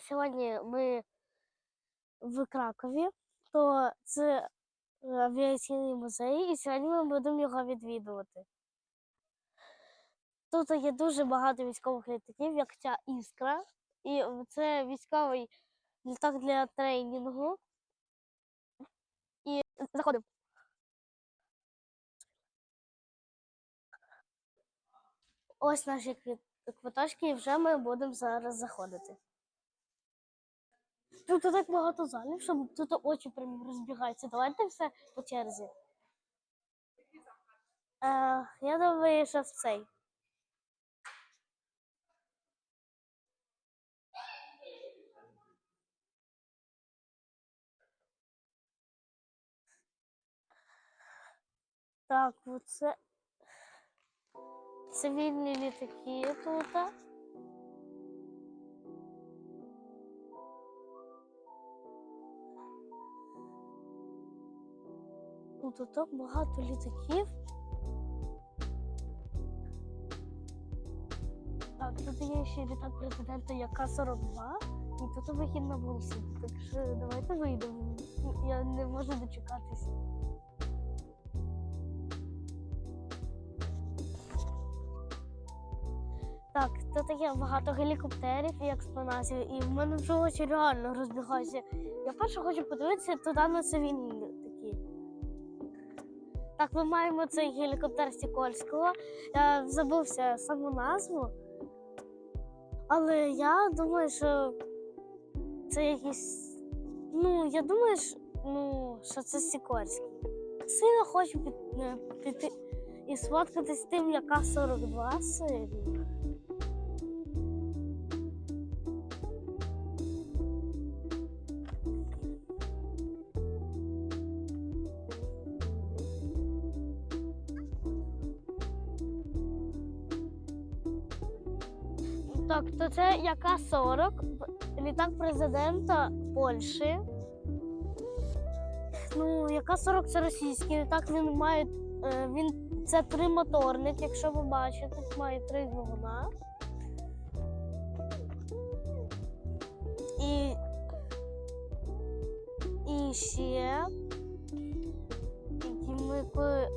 Сьогодні ми в Кракові, то це е, авіаційний музей, і сьогодні ми будемо його відвідувати. Тут є дуже багато військових літаків, як ця іскра. І це військовий літак для тренінгу. І заходимо. Ось наші квиточки, і вже ми будемо зараз заходити. Тут так багато залів, що тут очі прям розбігаються. Давайте все по черзі. Е, я думаю, що в цей. Так, оце цивільні літаки тут. Тут так багато літаків. Так, тут є ще літак президента Яка-42, і тут вихід на вулицю. Так що давайте вийдемо. Я не можу дочекатись. Так, тут є багато гелікоптерів і експонатів, і в мене вже очі реально розбігаються. Я перше хочу подивитися туди на цивільні. Так, ми маємо цей гелікоптер Сікольського. Я забувся саму назву. Але я думаю, що це якийсь. Ну, я думаю, що, ну, що це Сікольський. Сильно хочу піти і сфоткатись з тим, яка 42 сильно. То це яка 40, літак президента Польщі. Ну, яка 40 це російський літак, він має. е, Він, це тримоторник, якщо ви бачите, має три двигуна. І, і ще і ми,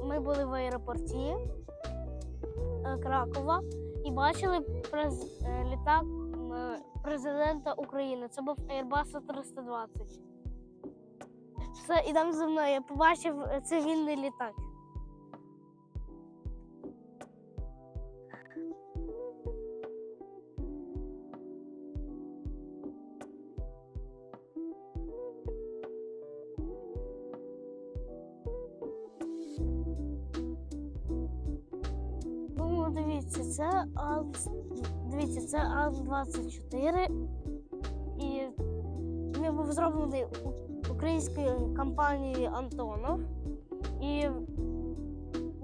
ми були в аеропорті е, Кракова і бачили през, е, літак президента України. Це був Airbus 320. Все, там зі мною. Я побачив е, цивільний літак. Це Ан... Дивіться, це Ан-24. І він був зроблений українською компанією Антонов. І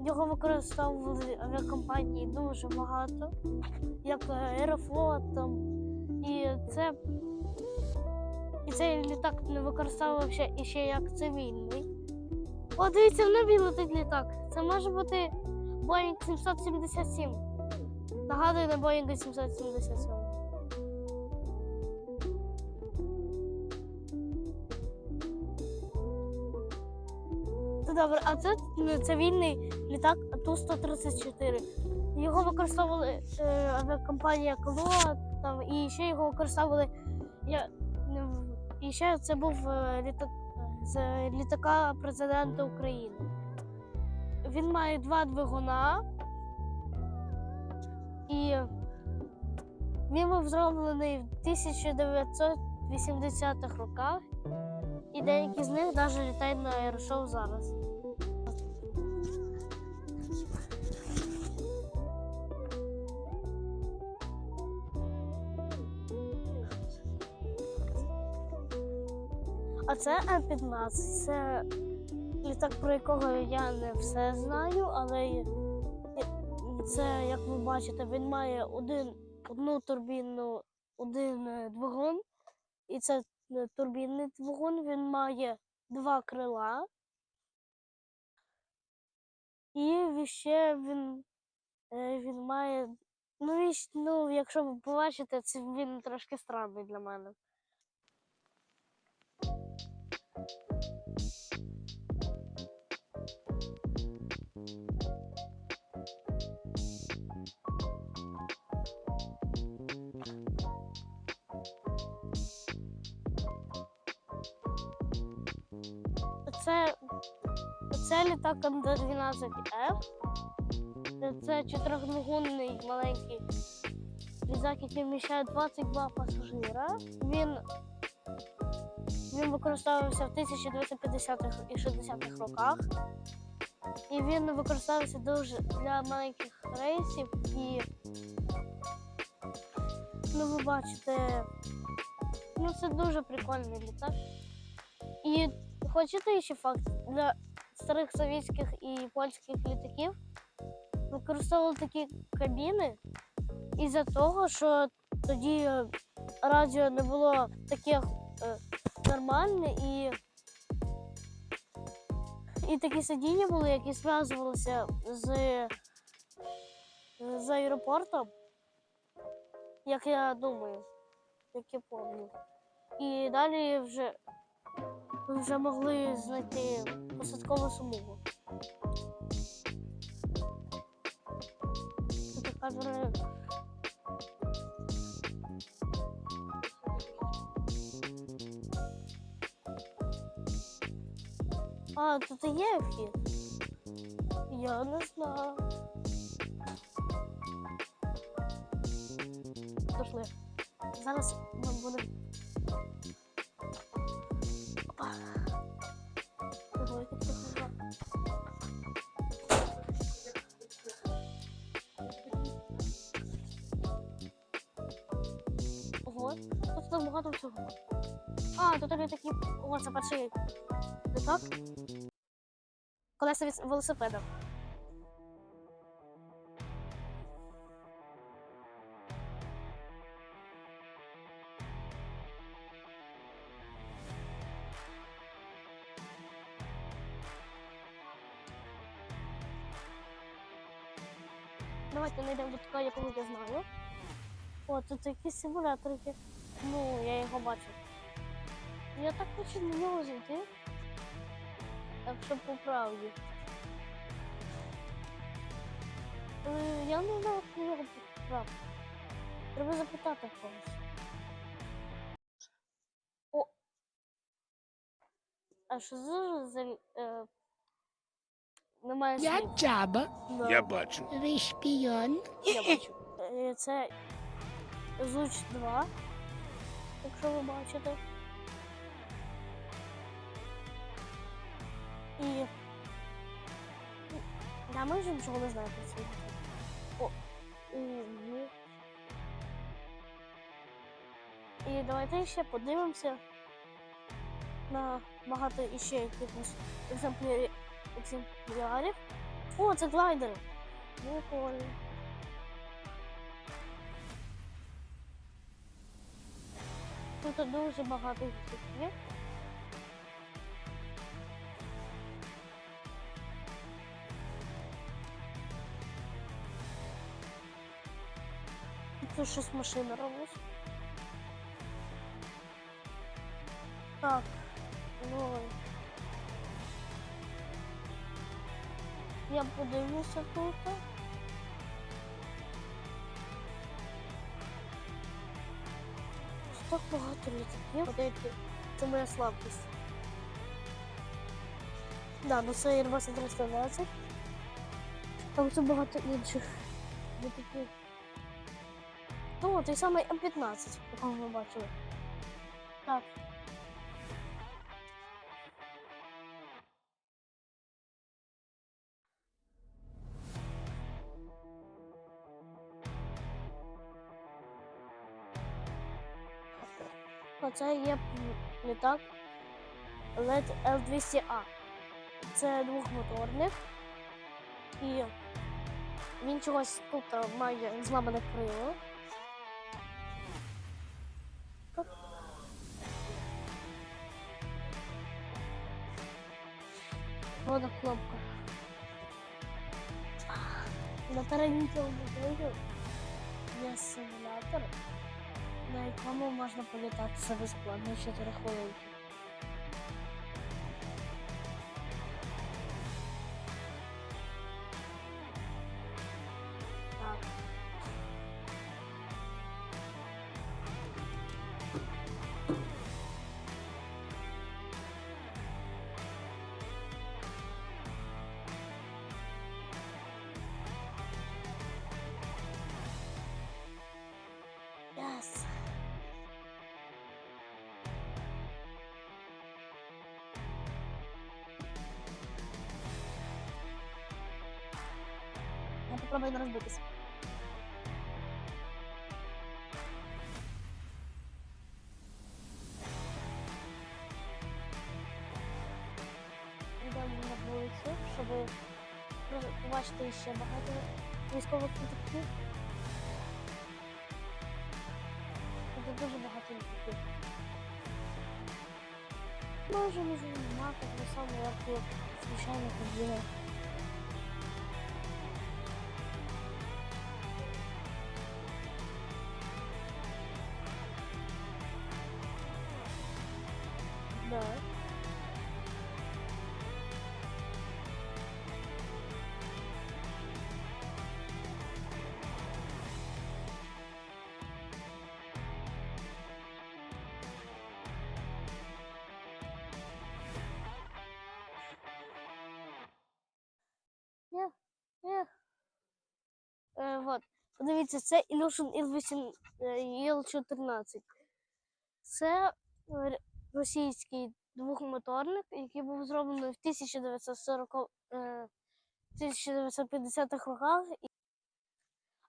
його використовували авіакомпанії дуже багато, як Аерофлот. Там. І це і цей літак не використовувався іще як цивільний. О, дивіться, в небі літак. Це може бути Боїнг 777. Нагадую на Боїнга 777. Це добре, а це ну, цивільний літак Ту-134. Його використовували е, авіакомпанія Кло, там, і ще його використовували. Я, ну, і ще це був е, літак з літака президента України. Він має два двигуна. І він був зроблений в 1980-х роках. І деякі з них навіть літають на аерошоу зараз. А це М-15. Це літак, про якого я не все знаю, але це, як ви бачите, він має один, одну турбінну, один е, двигун. І це е, турбінний двигун, він має два крила. І ще він, е, він має Ну, ну, якщо ви побачите, це він трошки странний для мене. Це, це літак М12F. Це чотирьохногонний маленький літак, який вміщає 22 пасажира. Він, він використовувався в 1950-х і 60-х роках. І він використовувався дуже для маленьких рейсів. І ну, ви бачите, ну це дуже прикольний літак. І хочете ще факт? Для старих совєтських і польських літаків використовували такі кабіни із-за того, що тоді е, радіо не було таке нормальне і, і такі сидіння були, які зв'язувалися з, з аеропортом, як я думаю, як я пам'ятаю. І далі вже, вже могли знайти посадкову смугу. А, тут і є вхід? Я не знаю. Пішли. Зараз ми будемо. О, це перший літак. Колеса від велосипеда. Давайте знайдемо до такого, якого я знаю. О, тут якісь симуляторики. Ну, я його бачив. Я так хочу на нього зайти. Так що по правді. Е, Я не знаю, як на нього потрапити. Треба запитати в когось. О! А що за за е, немає Я слів. Джаба, Да. Я бачу. ви шпіон. Я бачу. Е, Це Зуч 2, якщо ви бачите. І. Я майже нічого не знаю про. О, угу. І давайте ще подивимося на багато іще якихось екземплярів. екземплярів. О, це глайдери. Прикольно. Тут дуже багато їх є. Тут щось машина робить. Так, ну. Я подивлюся тут. Так багато літаків. Подивіться, це моя слабкість. Да, ну це Airbus 320. Там це багато інших літаків. Ну, той самий М15, якого ми бачили. Так. Оце є літак LED L200A. Це двохмоторник. І він чогось тут має зламане крило. Вода кнопка. На таранітовому вийду. є симулятор, на якому можна політатися безплатно 4 хвилинки. Не розбитися. Йдемо на вулицю, щоб побачити ще багато військових літаків. Тут дуже багато літаків. Може, може, нема так само, як і звичайно ходили. Да. Є, є. Е, вот. Подивіться, це Illusion Il-8 Il-14. Це р- російський двохмоторник, який був зроблений в 1940 е, 1950-х роках.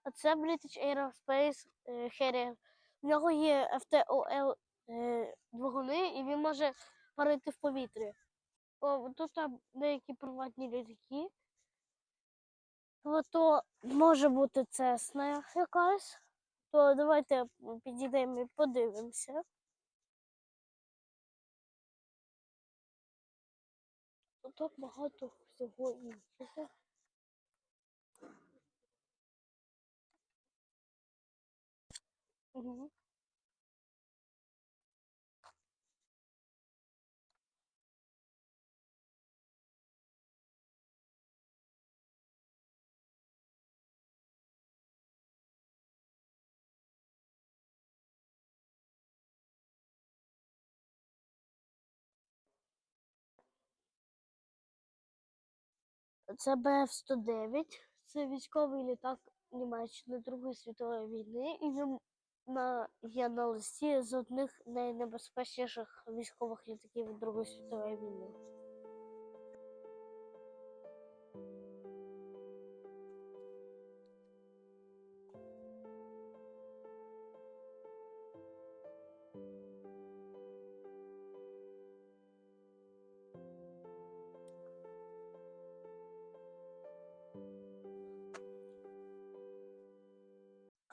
А це British Aerospace е, Harrier. В нього є FTOL е, двигуни, і він може парити в повітрі. О, тут там деякі приватні літаки. То може бути Цесна якась. То давайте підійдемо і подивимося. Тут так багато всього іншого. Угу. Це БФ-109. Це військовий літак Німеччини Другої світової війни, і він на, є на листі з одних найнебезпечніших військових літаків Другої світової війни.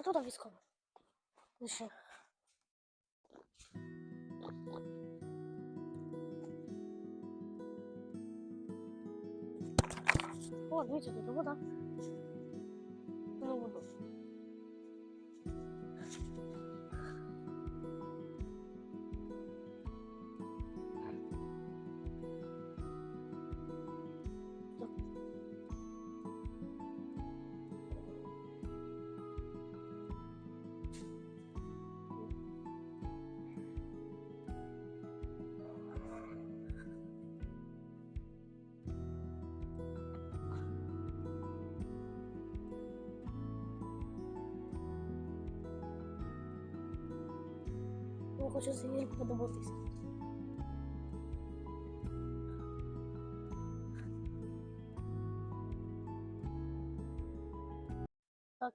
А тут військовий. Лише. О, дивіться, тут вода. Хочу собі подивитися. Так.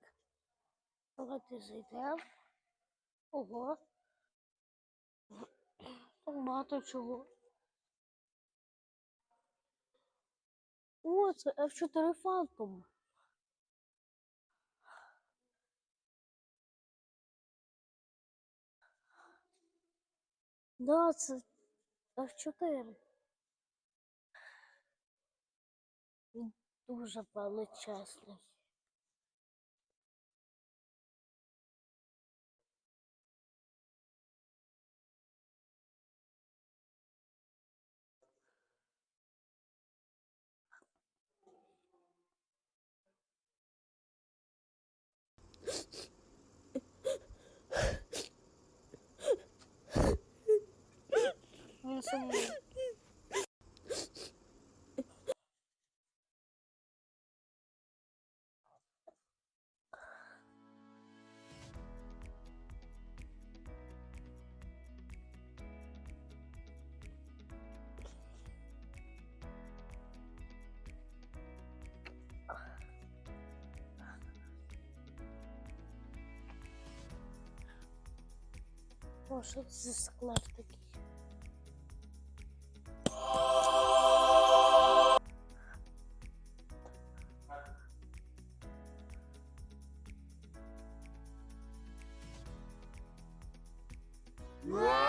Давайте зайдемо. Ого. Так багато чого. О, це F4 Phantom. Да, це F4. Дуже величезний. чому. О, що це за склад такий? Whoa!